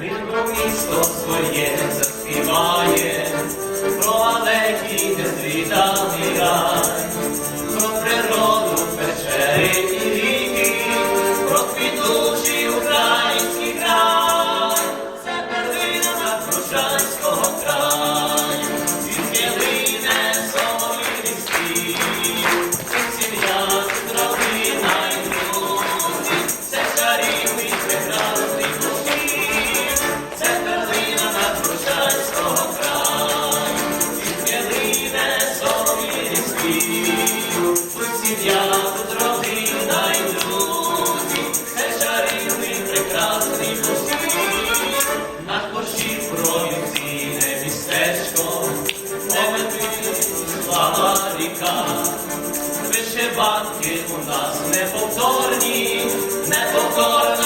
Рідко місто своє заспіває, про далекий незрітаний рай, про природу. Вишиванки у нас неповторні, неповторні.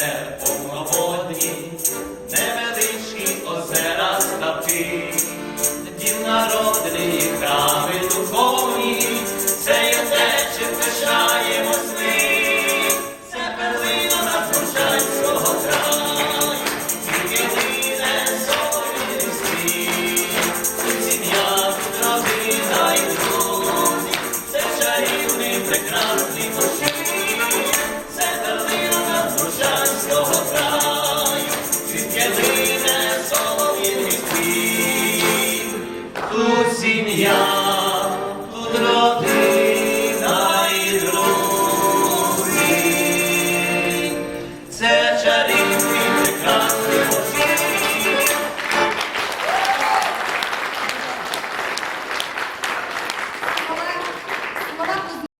Yeah. Του ζημιά, του δρόμου